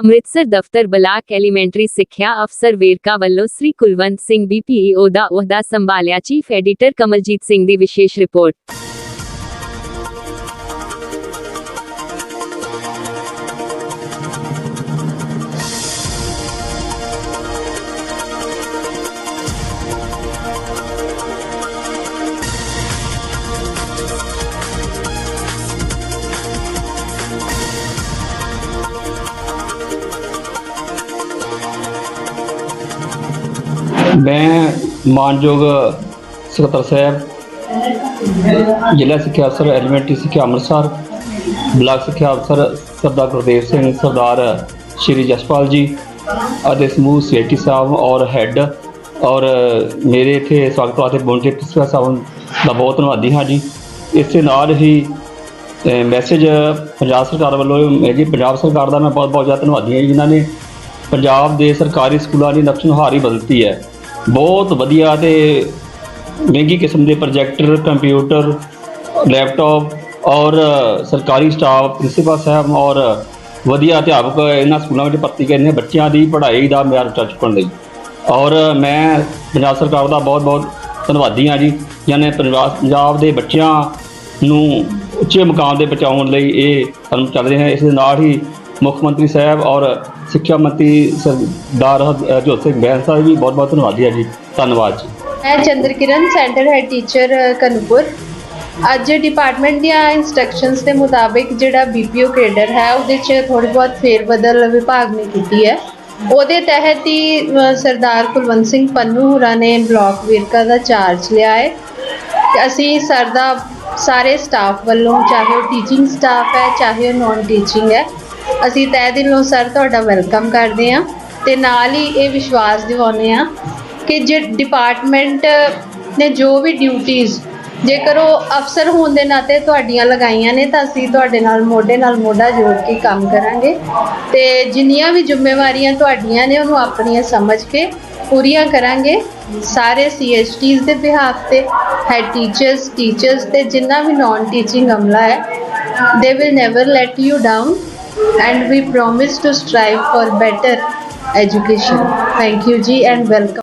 ਅੰਮ੍ਰਿਤਸਰ ਦਫ਼ਤਰ block elementary ਸਿੱਖਿਆ ਅਫਸਰ ਵੇਰਕਾ ਵੱਲੋਂ ਸ੍ਰੀ ਕੁਲਵੰਤ ਸਿੰਘ ਬੀਪੀਓ ਦਾ ਅਹੁਦਾ ਸੰਭਾਲਿਆ ਚੀਫ ਐਡੀਟਰ ਕਮਲਜੀਤ ਸਿੰਘ ਦੀ ਵਿਸ਼ੇਸ਼ ਰਿਪੋਰਟ ਮੈਂ ਮਾਨਯੋਗ ਸਕੱਤਰ ਸਾਹਿਬ, ਜ਼ਿਲ੍ਹਾ ਸਿੱਖਿਆ ਅਫਸਰ, ਐਲੀਮੈਂਟਰੀ ਸਿੱਖਿਆ ਅੰਮ੍ਰਿਤਸਰ, ਬਲਾਕ ਸਿੱਖਿਆ ਅਫਸਰ ਸਰਦਾਰ ਗੁਰਦੇਵ ਸਿੰਘ, ਸਰਦਾਰ ਸ਼੍ਰੀ ਜਸਪਾਲ ਜੀ ਅਤੇ ਸਮੂਹ ਸੀਆਈਟੀ ਸਾਹਿਬ ਔਰ ਹੈੱਡ ਔਰ ਮੇਰੇ ਇੱਥੇ ਸਵਾਗਤ ਵਾਸਤੇ ਪਹੁੰਚੇ ਪ੍ਰਿੰਸੀਪਲ ਸਾਹਿਬ ਦਾ ਬਹੁਤ ਧੰਨਵਾਦੀ ਹਾਂ ਜੀ। ਇਸੇ ਨਾਲ ਹੀ ਮੈਸੇਜ ਪੰਜਾਬ ਸਰਕਾਰ ਵੱਲੋਂ ਹੈ ਜੀ ਪੰਜਾਬ ਸਰਕਾਰ ਦਾ ਮੈਂ ਬਹੁਤ ਬਹੁਤ ਜ਼ਿਆਦਾ ਧੰਨਵਾਦੀ ਹਾਂ ਜਿਨ੍ਹਾਂ ਨੇ ਪੰਜਾਬ ਦੇ ਸਰਕਾਰੀ ਸਕੂਲਾਂ ਦੀ ਨਕਸ਼ਨੁਹਾਰ ਹੀ ਬਦਲਤੀ ਹੈ। ਬਹੁਤ ਵਧੀਆ ਤੇ ਮਹਿੰਗੀ ਕਿਸਮ ਦੇ ਪ੍ਰੋਜੈਕਟਰ ਕੰਪਿਊਟਰ ਲੈਪਟਾਪ ਔਰ ਸਰਕਾਰੀ ਸਟਾਫ ਪ੍ਰਿੰਸੀਪਲ ਸਾਹਿਬ ਔਰ ਵਧੀਆ ਅਧਿਆਪਕ ਇਹਨਾਂ ਸਕੂਲਾਂ ਵਿੱਚ ਭਰਤੀ ਕਰਦੇ ਨੇ ਬੱਚਿਆਂ ਦੀ ਪੜ੍ਹਾਈ ਦਾ ਮਿਆਰ ਉੱਚਾ ਚੁੱਕਣ ਲਈ। ਔਰ ਮੈਂ ਪੰਜਾਬ ਸਰਕਾਰ ਦਾ ਬਹੁਤ ਬਹੁਤ ਧੰਨਵਾਦੀ ਹਾਂ ਜੀ ਜਿਹਨੇ ਪੰਜਾਬ ਪੰਜਾਬ ਦੇ ਬੱਚਿਆਂ ਨੂੰ ਉੱਚੇ ਮੁਕਾਮ ਤੇ ਪਹੁੰਚਾਉਣ ਲਈ ਇਹ ਕਦਮ ਚੱਲ ਰਹੇ ਹਨ ਇਸ ਦੇ ਨਾਲ ਹੀ ਮੁੱਖ ਮੰਤਰੀ ਸਾਹਿਬ ਔਰ ਸਿੱਖਿਆ ਮੰਤਰੀ ਸਰਦਾਰ ਹਰ- ਸਿੰਘ ਬੈਂਸ ਸਾਹਿਬ ਵੀ ਬਹੁਤ ਬਹੁਤ ਧੰਨਵਾਦੀ ਹੈ ਜੀ। ਧੰਨਵਾਦ ਜੀ। ਮੈਂ Chandar Kiran centre head teacher Kanupur. ਅੱਜ ਡਿਪਾਰਟਮੈਂਟ ਦੀਆਂ ਇਨਸਟਰਕਸ਼ਨਸ ਦੇ ਮੁਤਾਬਿਕ ਜਿਹੜਾ ਬੀਪੀਓ ਕੇਡਰ ਹੈ, ਉਹਦੇ 'ਚ ਥੋੜੀ ਬਹੁਤ ਫੇਰ ਬਦਲ ਵਿਭਾਗ ਨੇ ਕੀਤੀ ਹੈ। ਉਹਦੇ ਤਹਿਤ ਹੀ ਸਰਦਾਰ ਕੁਲਵੰਤ ਸਿੰਘ ਪੰਨੂ ਹੋਰਾਂ ਨੇ ਬਲਾਕ ਵੇਰਕਾ ਦਾ ਚਾਰਜ ਲਿਆ ਹੈ। ਅਸੀਂ ਸਰ ਦਾ ਸਾਰੇ ਸਟਾਫ ਵੱਲੋਂ, ਚਾਹੇ ਉਹ ਟੀਚਿੰਗ ਸਟਾਫ ਹੈ, ਚਾਹੇ ਉਹ ਨਾਨ ਟੀਚਿੰਗ ਹੈ ਅਸੀਂ ਤਹਿ ਦਿਲੋਂ ਸਰ ਤੁਹਾਡਾ ਵੈਲਕਮ ਕਰਦੇ ਹਾਂ ਤੇ ਨਾਲ ਹੀ ਇਹ ਵਿਸ਼ਵਾਸ ਦਿਵਾਉਂਦੇ ਹਾਂ ਕਿ ਜੇ ਡਿਪਾਰਟਮੈਂਟ ਨੇ ਜੋ ਵੀ ਡਿਊਟੀਆਂ ਜੇਕਰ ਉਹ ਅਫਸਰ ਹੋਣ ਦੇ ਨਾਤੇ ਤੁਹਾਡੀਆਂ ਲਗਾਈਆਂ ਨੇ ਤਾਂ ਅਸੀਂ ਤੁਹਾਡੇ ਨਾਲ ਮੋਢੇ ਨਾਲ ਮੋਢਾ ਜੋੜ ਕੇ ਕੰਮ ਕਰਾਂਗੇ ਤੇ ਜਿੰਨੀਆਂ ਵੀ ਜ਼ਿੰਮੇਵਾਰੀਆਂ ਤੁਹਾਡੀਆਂ ਨੇ ਉਹਨੂੰ ਆਪਣੀਆਂ ਸਮਝ ਕੇ ਪੂਰੀਆਂ ਕਰਾਂਗੇ ਸਾਰੇ ਸੀਐਚਟੀਜ਼ ਦੇ ਬਿਹਾਫ ਤੇ ਹੈਡ ਟੀਚਰਸ ਟੀਚਰਸ ਤੇ ਜਿੰਨਾ ਵੀ ਨਾਨ ਟੀਚਿੰਗ ਅਮਲਾ ਹੈ they will never let you down and we promise to strive for better education. Thank you ji and welcome